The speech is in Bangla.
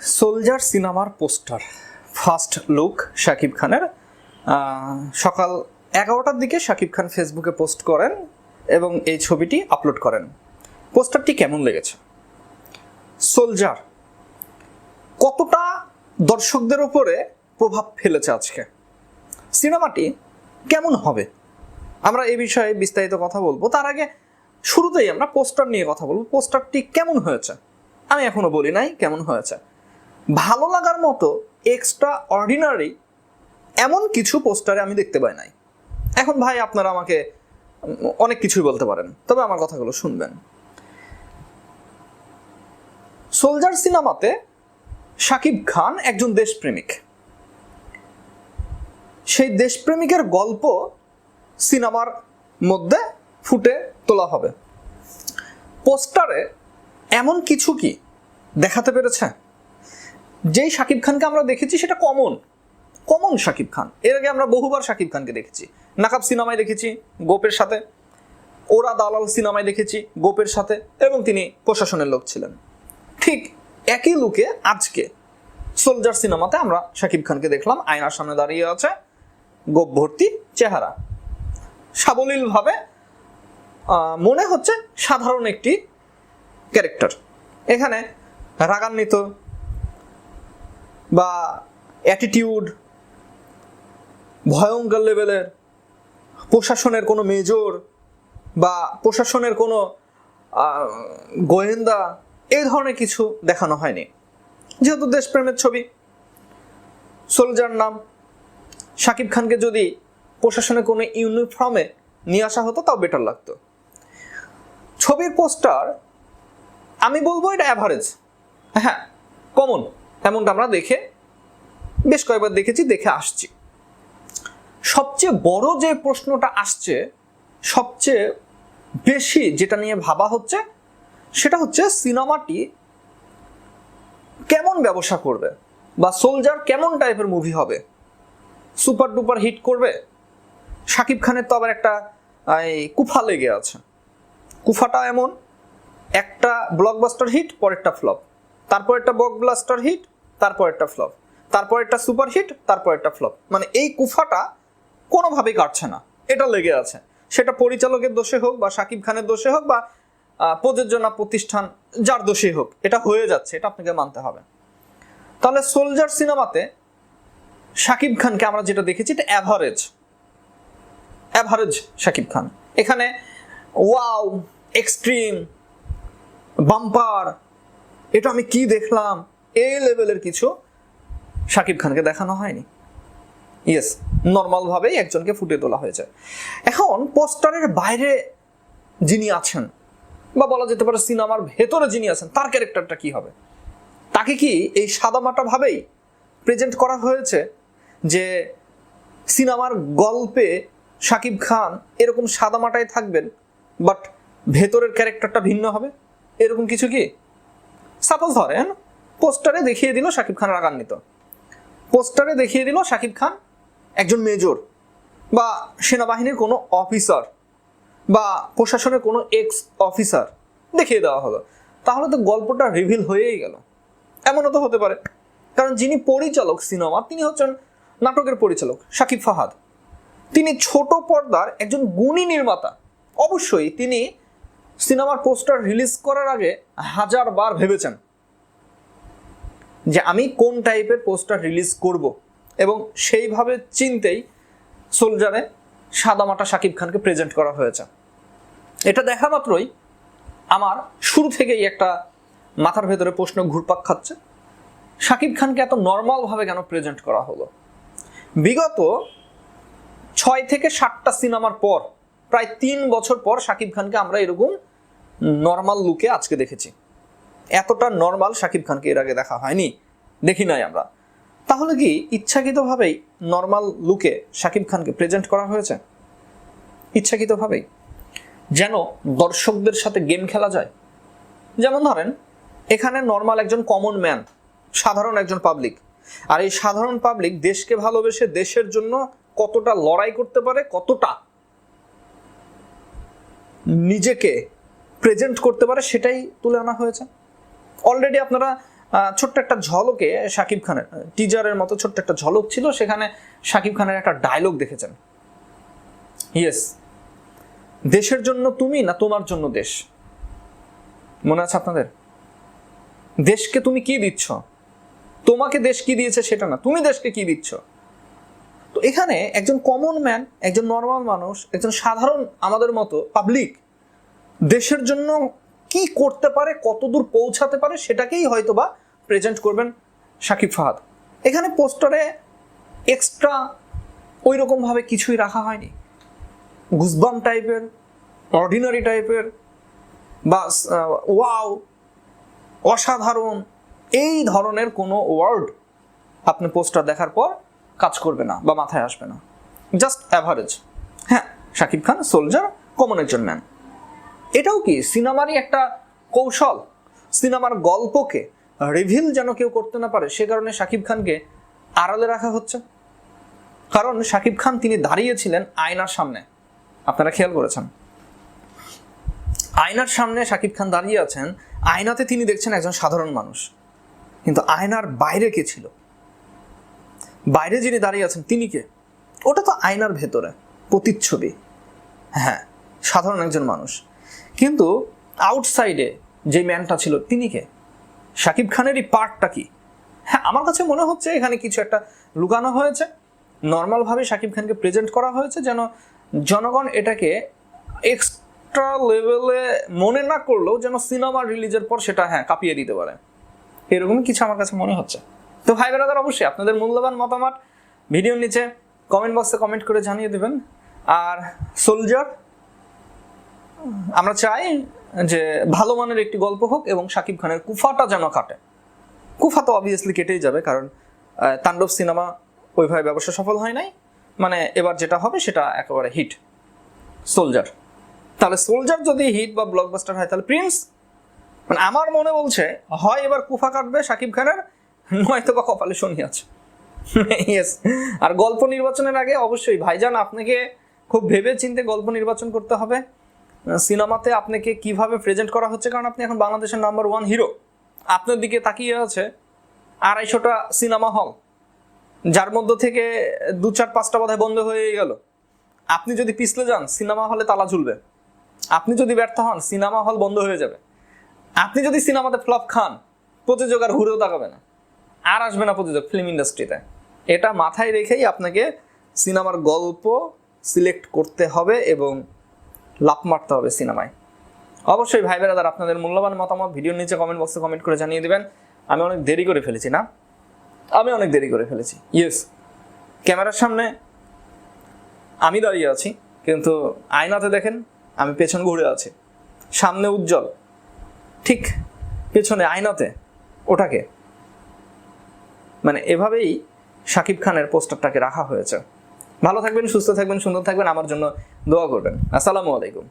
সোলজার সিনেমার পোস্টার। ফার্স্ট লুক শাকিব খানের। সকাল এগারোটার দিকে শাকিব খান ফেসবুকে পোস্ট করেন এবং এই ছবিটি আপলোড করেন। পোস্টারটি কেমন লেগেছে? সোলজার, কতটা দর্শকদের উপরে প্রভাব ফেলেছে আজকে? সিনেমাটি কেমন হবে? আমরা এই বিষয়ে বিস্তারিত কথা বলব। তার আগে শুরুতেই আমরা পোস্টার নিয়ে কথা বলব। পোস্টারটি কেমন হয়েছে? আমি এখনও বলি নাই কেমন হয়েছে। ভালো লাগার মতো এক্সট্রা অর্ডিনারি এমন কিছু পোস্টারে আমি দেখতে পাই নাই। এখন ভাই আপনারা আমাকে অনেক কিছুই বলতে পারেন, তবে আমার কথাগুলো শুনবেন। সোলজার সিনেমাতে শাকিব খান একজন দেশপ্রেমিক। সেই দেশপ্রেমিকের গল্প সিনেমার মধ্যে ফুটে তোলা হবে। পোস্টারে এমন কিছু কি দেখাতে পেরেছে? যেই শাকিব খানকে আমরা দেখেছি, সেটা কমন। কমন শাকিব খান। এর আগে আমরা বহুবার শাকিব খানকে দেখেছি। নাকাব সিনেমায় দেখেছি, গোপের সাথে। ওরা দালাল সিনেমায় দেখেছি, গোপের সাথে। এবং তিনি প্রশাসনের লোক ছিলেন। ঠিক একই লুকে আজকে সোলজার সিনেমাতে আমরা শাকিব খানকে দেখলাম। আয়নার সামনে দাঁড়িয়ে আছে গোপ ভর্তি চেহারা। সাবলীলভাবে মনে হচ্ছে সাধারণ একটি ক্যারেক্টার। এখানে রাগান্বিত বা অ্যাটিটিউড ভয়ঙ্কর লেভেলের প্রশাসনের কোনো মেজর বা প্রশাসনের কোনো গোয়েন্দা এই ধরনের কিছু দেখানো হয়নি। যেহেতু দেশপ্রেমের ছবি। সোলজার নাম। শাকিব খানকে যদি প্রশাসনের কোনো ইউনিফর্মে নিয়ে আসা হতো, তাও বেটার লাগতো। ছবির পোস্টার আমি বলব এটা অ্যাভারেজ হ্যাঁ কমন এমনটা আমরা দেখে, বেশ কয়েকবার দেখেছি, দেখে আসছি। সবচেয়ে বড় যে প্রশ্নটা আসছে, সবচেয়ে বেশি যেটা নিয়ে ভাবা হচ্ছে, সেটা হচ্ছে সিনেমাটি কেমন ব্যবসা করবে বা সোলজার কেমন টাইপের মুভি হবে? সুপার ডুপার হিট করবে? শাকিব খানের তো আবার একটা কুফা লেগে আছে। কুফাটা এমন, একটা ব্লকবাস্টার হিট পরেরটা ফ্লপ তারপর একটা বক ব্লাস্টার হিট, তারপর একটা ফ্লপ। তারপর একটা সুপার হিট, তারপর একটা ফ্লপ। মানে এই কুফাটা কোনোভাবেই কাটছে না। এটা লেগে আছে। সেটা পরিচালকের দোষে হোক বা শাকিব খানের দোষে হোক বা প্রযোজনা প্রতিষ্ঠান যার দোষেই হোক, এটা হয়ে যাচ্ছে, এটা আপনাকে মানতে হবে। তাহলে সোলজার সিনেমাতে শাকিব খানকে আমরা যেটা দেখেছি, এটা অ্যাভারেজ অ্যাভারেজ শাকিব খান। এখানে ওয়াও এক্সট্রিম বাম্পার এটা আমি কি দেখলাম? এই লেভেলের কিছু শাকিব খানকে দেখানো হয়নি। ইয়েস নর্মালভাবেই একজনকে ফুটিয়ে তোলা হয়েছে। এখন পোস্টারের বাইরে যিনি আছেন, বা বলা যেতে পারে সিনেমার ভেতরে যিনি আছেন, তার ক্যারেক্টারটা কি হবে? তাকে কি এই সাদামাটা ভাবেই প্রেজেন্ট করা হয়েছে যে সিনেমার গল্পে শাকিব খান এরকম সাদামাটাই থাকবেন বাট ভেতরের ক্যারেক্টারটা ভিন্ন হবে? এরকম কিছু কি? সাপোজ ধরেন পোস্টারে দেখিয়ে দিল শাকিব খান রাগান্বিত। পোস্টারে দেখিয়ে দিল শাকিব খান একজন মেজর বা সেনাবাহিনীর কোনো অফিসার বা প্রশাসনের কোনো এক্স অফিসার দেখিয়ে দেওয়া হলো। তাহলে তো গল্পটা রিভিল হয়েই গেল। এমনও তো হতে পারে। কারণ যিনি পরিচালক সিনেমা, তিনি হচ্ছেন নাটকের পরিচালক শাকিব ফাহাদ। তিনি ছোট পর্দার একজন গুণী নির্মাতা। অবশ্যই তিনি সিনেমার পোস্টার রিলিজ করার আগে হাজার বার ভেবেছেন যে আমি কোন টাইপের পোস্টার রিলিজ করব এবং সেইভাবে চিনতেই সোলজারে সাদামাটা শাকিব খানকে প্রেজেন্ট করা হয়েছে। এটা দেখা মাত্রই আমার শুরু থেকেই একটা মাথার ভেতরে প্রশ্ন ঘুরপাক খাচ্ছে শাকিব খানকে এত নর্মালভাবে কেন প্রেজেন্ট করা হলো? বিগত ছয় থেকে সাতটা সিনেমার পর, প্রায় তিন বছর পর শাকিব খানকে আমরা এরকম নর্মাল লুকে আজকে দেখেছি। এতটা নর্মাল শাকিব খানকে এর আগে দেখা হয়নি, দেখি নাই আমরা। তাহলে কি ইচ্ছাকৃতভাবেই নর্মাল লুকে শাকিব খানকে প্রেজেন্ট করা হয়েছে? ইচ্ছাকৃতভাবেই। যেন দর্শকদের সাথে গেম খেলা যায়। যেমন ধরেন, এখানে নর্মাল একজন কমন ম্যান সাধারণ একজন পাবলিক আর এই সাধারণ পাবলিক দেশকে ভালোবেসে দেশের জন্য কতটা লড়াই করতে পারে, কতটা নিজেকে প্রেজেন্ট করতে পারে, সেটাই তুলে আনা হয়েছে। অলরেডি আপনারা ছোট্ট একটা ঝলকে শাকিব খানের টিজারের মতো ছোট্ট একটা ঝলক ছিল, সেখানে শাকিব খানের একটা ডায়লগ দেখেছেন। ইয়েস দেশের জন্য তুমি না তোমার জন্য দেশ? মনে আছে আপনাদের? দেশকে তুমি কি দিচ্ছ? তোমাকে দেশ কি দিয়েছে সেটা না, তুমি দেশকে কি দিচ্ছ? তো এখানে একজন কমন ম্যান একজন নর্মাল মানুষ, একজন সাধারণ আমাদের মতো পাবলিক দেশের জন্য কি করতে পারে, কতদূর পৌঁছাতে পারে সেটাকেই হয়তো বা প্রেজেন্ট করবেন শাকিব ফাহাদ। এখানে পোস্টারে এক্সট্রা ওই রকমভাবে কিছুই রাখা হয়নি। গুজবাম টাইপের অর্ডিনারি টাইপের, বা ওয়াও অসাধারণ, এই ধরনের কোনো ওয়ার্ড আপনি পোস্টার দেখার পর কাজ করবে না বা মাথায় আসবে না। জাস্ট অ্যাভারেজ হ্যাঁ শাকিব খান সোলজার কমন একজন ম্যান এটাও কি সিনেমারই একটা কৌশল? সিনেমার গল্পকে রিভিল যেন কেউ করতে না পারে, সে কারণে শাকিব খানকে আড়ালে রাখা হচ্ছে। কারণ শাকিব খান তিনি দাঁড়িয়েছিলেন আয়নার সামনে। আপনারা খেয়াল করেছেন? আয়নার সামনে শাকিব খান দাঁড়িয়ে আছেন, আয়নাতে তিনি দেখছেন একজন সাধারণ মানুষ। কিন্তু আয়নার বাইরে কে ছিল? বাইরে যিনি দাঁড়িয়ে আছেন, তিনি কে? ওটা তো আয়নার ভেতরে, প্রতিচ্ছবি। হ্যাঁ সাধারণ একজন মানুষ। কিন্তু আউটসাইডে যে ম্যানটা ছিল, তিনি কে? শাকিব খানেরই পার্টটা কি? হ্যাঁ আমার কাছে মনে হচ্ছে এখানে কিছু একটা লুকানো হয়েছে। নর্মালভাবে শাকিব খানকে প্রেজেন্ট করা হয়েছে যেন জনগণ এটাকে এক্সট্রা লেভেলে মনে না করলেও যেন সিনেমা রিলিজের পর সেটা হ্যাঁ কাঁপিয়ে দিতে পারে। এরকমই কিছু আমার কাছে মনে হচ্ছে। তো ভাই বেড়াদার অবশ্যই আপনাদের মূল্যবান মতামত ভিডিওর নিচে কমেন্ট বক্সে কমেন্ট করে জানিয়ে দেবেন। আর সোলজার আমরা চাই যে ভালো মানের একটি গল্প হোক এবং শাকিব খানের কুফাটা যেন কাটে। কুফা তো অবভিয়াসলি কেটেই যাবে, কারণ তাণ্ডব সিনেমা ওইভাবে ব্যবসা সফল হয় নাই। মানে এবার যেটা হবে সেটা একেবারে হিট সোলজার তাহলে সোলজার যদি হিট বা ব্লকবাস্টার হয়, তাহলে প্রিন্স মানে আমার মনে বলছে, হয় এবার কুফা কাটবে শাকিব খানের, নয়তো বা কপালে শনি আছে। ইয়েস আর গল্প নির্বাচনের আগে অবশ্যই ভাইজান, আপনাকে খুব ভেবে চিন্তে গল্প নির্বাচন করতে হবে। সিনেমাতে আপনাকে কীভাবে প্রেজেন্ট করা হচ্ছে? কারণ আপনি এখন বাংলাদেশের নাম্বার ওয়ান হিরো আপনার দিকে তাকিয়ে আছে আড়াইশোটা সিনেমা হল যার মধ্য থেকে দু চার পাঁচটা বোধহয় বন্ধ হয়ে গেল। আপনি যদি পিছলে যান সিনেমা হলে তালা ঝুলবে। আপনি যদি ব্যর্থ হন সিনেমা হল বন্ধ হয়ে যাবে। আপনি যদি সিনেমাতে ফ্লপ খান, প্রযোজক আর ঘুরেও তাকাবে না। আর আসবে না প্রযোজক ফিল্ম ইন্ডাস্ট্রিতে এটা মাথায় রেখেই আপনাকে সিনেমার গল্প সিলেক্ট করতে হবে এবং লাভ মারতে হবে সিনেমায়। অবশ্যই ভাই বেরাদার, আপনাদের মূল্যবান মতামত ভিডিওর নিচে কমেন্ট বক্সে কমেন্ট করে জানিয়ে দেবেন। আমি অনেক দেরি করে ফেলেছি না? আমি অনেক দেরি করে ফেলেছি। ইয়েস ক্যামেরার সামনে আমি দাঁড়িয়ে আছি, কিন্তু আয়নাতে দেখেন আমি পেছন ঘুরে আছি। সামনে উজ্জ্বল। ঠিক পেছনে আয়নাতে ওটাকে। মানে এভাবেই শাকিব খানের পোস্টারটাকে রাখা হয়েছে। ভালো থাকবেন সুস্থ থাকবেন সুন্দর থাকবেন আমার জন্য দোয়া করবেন। আসসালামু আলাইকুম।